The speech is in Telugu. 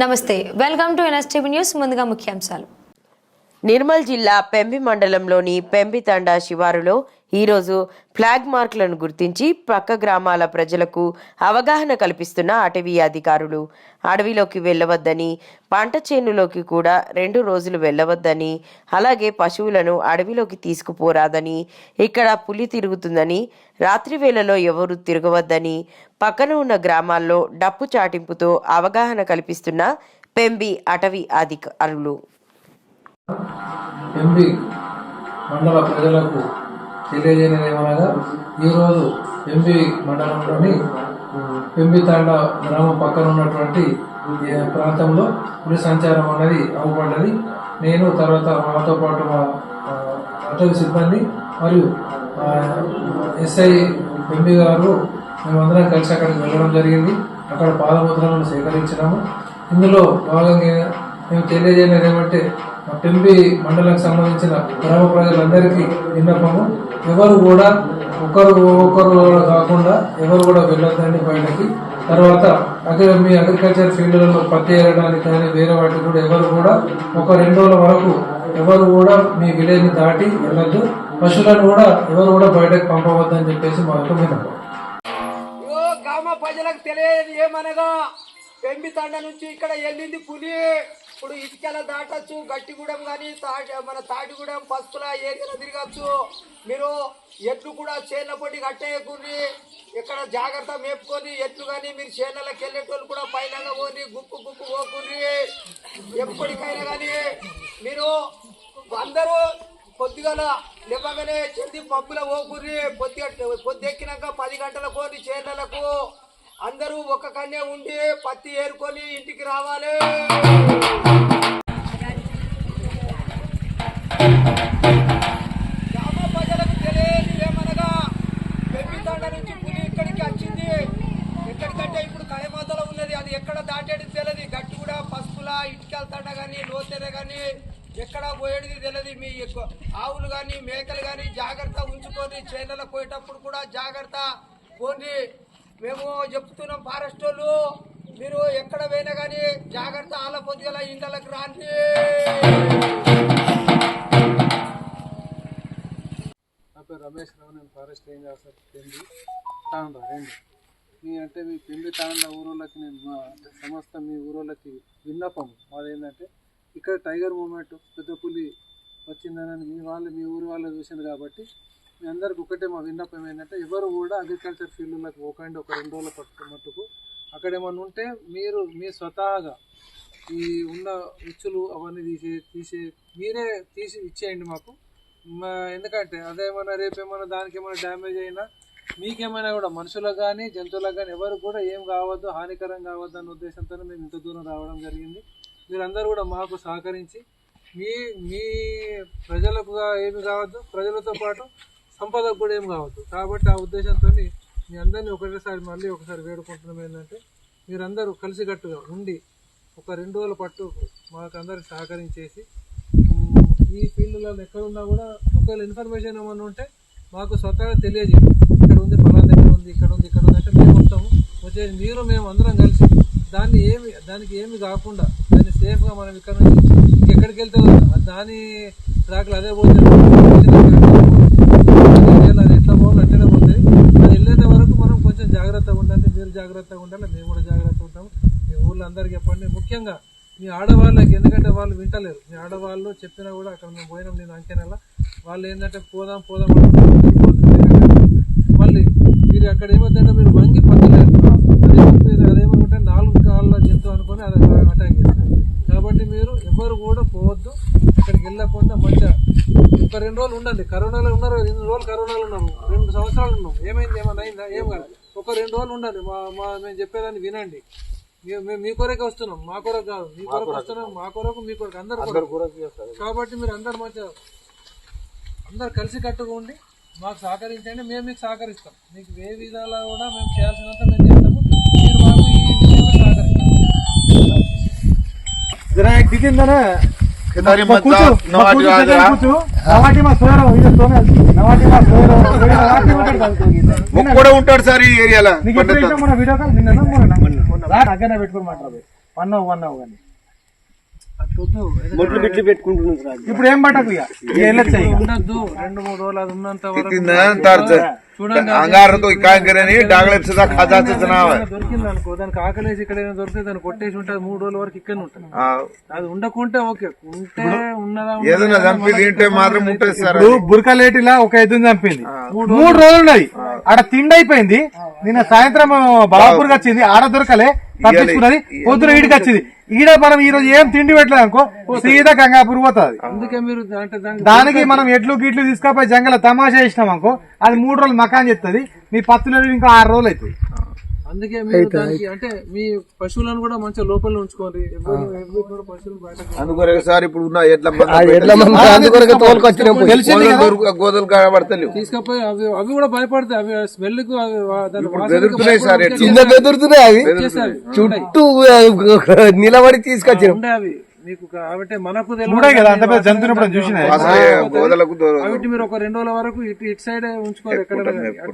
నమస్తే. వెల్కమ్ టు ఎన్ఎస్టీవీ న్యూస్ ముందుగా ముఖ్యాంశాలు. నిర్మల్ జిల్లా పెంబి మండలంలోని పెంబి తండా శివారులో ఈరోజు ఫ్లాగ్ మార్క్లను గుర్తించి పక్క గ్రామాల ప్రజలకు అవగాహన కల్పిస్తున్న అటవీ అధికారులు. అడవిలోకి వెళ్ళవద్దని పంట చేనులోకి కూడా రెండు రోజులు వెళ్ళవద్దని అలాగే పశువులను అడవిలోకి తీసుకుపోరాదని ఇక్కడ పులి తిరుగుతుందని రాత్రి వేళలో ఎవరు తిరగవద్దని పక్కన ఉన్న గ్రామాల్లో డప్పు చాటింపుతో అవగాహన కల్పిస్తున్న పెంబి అటవీ అధికారులు. మండల ప్రజలకు తెలియజేయడం ఏమనగా ఈరోజు ఎంపీ మండలంలోని పెంబితాండ గ్రామం పక్కన ఉన్నటువంటి ప్రాంతంలో పులి సంచారం అనేది అవ్వబడ్డది నేను తర్వాత మాతో పాటు మా ఆ, అటవీ సిబ్బంది మరియు ఎస్ఐ ఎంపీ గారు మేమందరం కలిసి అక్కడికి వెళ్ళడం జరిగింది. అక్కడ పాదముద్రలను సేకరించినాము. ఇందులో భాగంగా మేము తెలియజేయడం ఏమంటే మా పెంపి మండలానికి సంబంధించిన గ్రామ ప్రజలందరికీ విన్నపము. ఎవరు కూడా ఒకరు ఒకరు కాకుండా ఎవరు కూడా వెళ్ళొద్దండి బయటకి. తర్వాత అదే మీ అగ్రికల్చర్ ఫీల్డ్లలో పత్తి ఏరడానికి కానీ వేరే వాటికి కూడా ఎవరు కూడా ఒక రెండు రోజుల వరకు ఎవరు కూడా మీ విలేజ్ని దాటి వెళ్ళొద్దు. పశువులను కూడా ఎవరు కూడా బయటకు పంపవద్దని చెప్పేసి మా యొక్క విన్నపం. గ్రామ ప్రజలకు తెలియదు ఏమనగా పెంబితండ నుంచి ఇక్కడ వెళ్ళింది పులి. ఇప్పుడు ఇటుకెల దాటచ్చు గట్టిగూడెం కానీ తాటి మన తాటిగూడెం పస్తుల ఏరియాలో తిరగచ్చు. మీరు ఎట్లు కూడా చేనుల పొట్టి కట్టేయకుండి ఇక్కడ జాగ్రత్త మేపుకొని ఎట్లు కానీ మీరు చేనులకు వెళ్ళేటోళ్ళు కూడా పైన పోని గుప్పు గుప్పు పోకుండ్రి ఎప్పటికైనా కానీ మీరు అందరూ పొద్దుగల లేవగానే చెంది పబ్బుల పోకుర్రి. పొద్దు పొద్దెక్కినాక పది గంటల పోని చేనులకు అందరూ ఒక్క కన్నే ఉండి పత్తి ఏరుకొని ఇంటికి రావాలి. గ్రామ ప్రజలకు తెలియదు ఏమనగా పెంపితండ నుంచి పులి ఇక్కడికి వచ్చింది. ఎక్కడికంటే ఇప్పుడు కళమాతలో ఉన్నది. అది ఎక్కడ దాటేది తెలియదు. గట్టి కూడా పసుపులా ఇటుకెళ్తాడ కానీ లోతెద కానీ ఎక్కడ పోయేది తెలియదు. మీ ఎక్కు- ఆవులు కానీ మేకలు కానీ జాగ్రత్త ఉంచుకొని చేనులకు పోయేటప్పుడు కూడా జాగ్రత్త పోని మేము చెప్తున్నాం ఫారెస్ట్ వాళ్ళు మీరు ఎక్కడ పోయినా కానీ జాగ్రత్త ఆల పొద్దుగల ఇండ్లకు రాండి. నా పేరు రమేష్ రావు నేను ఫారెస్ట్ రేంజ్ ఆఫీసర్ పెండి తాండా రండి. మీ అంటే మీ పెండి తాండా ఊరోళ్ళకి నేను మా సమస్త మీ ఊరోళ్ళకి విన్నపం. మాది ఏంటంటే ఇక్కడ టైగర్ మూమెంట్ పెద్ద పులి వచ్చిందని మీ వాళ్ళు మీ ఊరు వాళ్ళు చూసింది కాబట్టి మీ అందరికి ఒకటే మా విన్నపం ఏంటంటే ఎవరు కూడా అగ్రికల్చర్ ఫీల్డ్లోకి పోకండి ఒక రెండు రోజుల పట్టు మటుకు అక్కడ ఏమన్నా ఉంటే మీరు మీ స్వతహాగా ఈ ఉన్న ఉచ్చులు అవన్నీ తీసే తీసే మీరే తీసి ఇచ్చేయండి మాకు. మా ఎందుకంటే రేపు ఏమైనా దానికి ఏమైనా డ్యామేజ్ అయినా మీకేమైనా కూడా మనుషులకు కానీ జంతువులకు కానీ ఎవరు కూడా ఏం కావద్దు హానికరం కావద్దు అన్న ఉద్దేశంతో మేము ఇంత దూరం రావడం జరిగింది. మీరందరూ కూడా మాకు సహకరించి మీ మీ ప్రజలకు ఏమి కావద్దు. ప్రజలతో పాటు సంపాదకు కూడా ఏం కావద్దు. కాబట్టి ఆ ఉద్దేశంతో మీ అందరినీ ఒకటేసారి మళ్ళీ ఒకసారి వేడుకుంటున్నాం ఏంటంటే మీరందరూ కలిసికట్టుగా ఉండి ఒక రెండు రోజుల పట్టు మాకందరికి సహకరించేసి ఈ ఫీల్డ్లో ఎక్కడున్నా కూడా ఒకవేళ ఇన్ఫర్మేషన్ ఏమన్నా ఉంటే మాకు స్వతహాగా తెలియజేయండి. ఇక్కడ ఉంది ఫలానా దగ్గర ఉంది ఇక్కడ ఉంది ఇక్కడ ఉంది అంటే మేము వస్తాము. వచ్చేసి మీరు మేము అందరం కలిసి దాన్ని ఏమి దానికి ఏమి కాకుండా దాన్ని సేఫ్గా మనం ఇక్కడ నుంచి ఎక్కడికి వెళ్తే దాని ట్రాక్లు అదే పోతే అది అట్లనే పోతుంది అది వెళ్ళేంత వరకు మనం కొంచెం జాగ్రత్తగా ఉండాలి మీరు జాగ్రత్తగా ఉండాలి మేము కూడా జాగ్రత్తగా ఉంటాము మీ ఊళ్ళో అందరికీ చెప్పండి. ముఖ్యంగా మీ ఆడవాళ్ళకి ఎందుకంటే వాళ్ళు వింటలేరు. మీ ఆడవాళ్ళు చెప్పినా కూడా అక్కడ మేము పోయినాం నేను అంకెనెల వాళ్ళు ఏంటంటే పోదాం పోదాం మళ్ళీ మీరు అక్కడ ఏమవుతుందంటే మీరు వంగి పట్టలేరు. అదేమవుతుంది అదేమనుకుంటే నాలుగు కాళ్ళ జంతువు అనుకొని అది అటాక్ చేస్తారు. కాబట్టి మీరు ఎవరు కూడా పోవద్దు. అక్కడికి వెళ్ళకుండా మంచిగా ఒక రెండు రోజులు ఉండండి. కరోనాలో ఉన్నారు రెండు రోజులు కరోనాలో ఉన్నాము రెండు సంవత్సరాలు ఉన్నాం. ఏమైంది ఏమైనా అయిందా? ఏం కాదు. ఒక రెండు రోజులు ఉండండి. మా మా మేము చెప్పేదాన్ని వినండి. మేము మేము మీ కొరకు వస్తున్నాం. మా కొరకు కాదు. మీ కొరకు వస్తున్నాం. మా కొరకు మీ కొరకు. అందరు కొరకు. కాబట్టి మీరు అందరు మంచిగా అందరు కలిసి కట్టుగా ఉండి మాకు సహకరించండి. మేము మీకు సహకరిస్తాం. మీకు ఏ విధాలా కూడా మేము చేయాల్సినంత మేము చేస్తాము. మీరు మాకు ఈ విషయంలో సహకరించండి जरा ఈసారి ముక్కు కూడా ఉంటాడు సార్ ఈ ఏరియాలో పెట్టుకోని మాట్లాడదు వన్ అవ్వ వన్ అవ్వ మొట్లు పెట్టుకుంటున్నాం ఇప్పుడు ఏం పట్టకు ఉండద్దు. రెండు మూడు రోజులు అది ఉన్నంత వరకు దొరికింది అనుకో దానికి ఆకలేసి ఇక్కడ దొరికితే దాన్ని కొట్టేసి ఉంటుంది మూడు రోజుల వరకు ఇక్కడ ఉంటుంది. అది ఉండకుంటే ఓకే ఉంటే ఉన్నదా మాత్రం ఉంటుంది బురకలేటిలా ఒక ఐదు చంపింది. మూడు రోజులు ఉన్నాయి. ఆడ తిండి అయిపోయింది. నిన్న సాయంత్రం బాబాపూర్ వచ్చింది. ఆడ దొరకలే. తప్పించుకున్నది పొద్దున ఈడికి వచ్చింది. ఈడ మనం ఈ రోజు ఏం తిండి పెట్టలేదు అనుకో సీదా గంగాపూర్ పోతుంది. దానికి మనం ఎడ్లు గిట్లు తీసుకపోయి జంగల తమాషా చేసినాం అనుకో అది మూడు రోజులు మకాన్ చెప్తుంది మీ పత్తులు ఇంకా ఆరు రోజులు అవుతుంది అందుకే మీరు దానికి అంటే మీ పశువులను కూడా మంచిగా లోపల ఉంచుకోండి. ఎవరు ఎవరు కూడా పశువులు బయట అందుకొరే సార్ ఇప్పుడు ఉన్న ఎట్ల ఎట్లా మంది అందుకొరకు తోలుకొచ్చినాం గోదలు కనబడతలేవు. తీసుకపోయి అవి అవి కూడా భయపడతాయి. అవి స్మెల్కు అవి బెదురుతున్నాయి సార్ బెదురుతున్నాయి. చుట్టూ నిలబడి తీసుకొచ్చినాం అవి. మీకు కాబట్టి మనకు కాబట్టి మీరు ఒక రెండు రోజుల వరకు ఇటు ఇటు సైడ్ ఉంచుకోవాలి. ఎక్కడ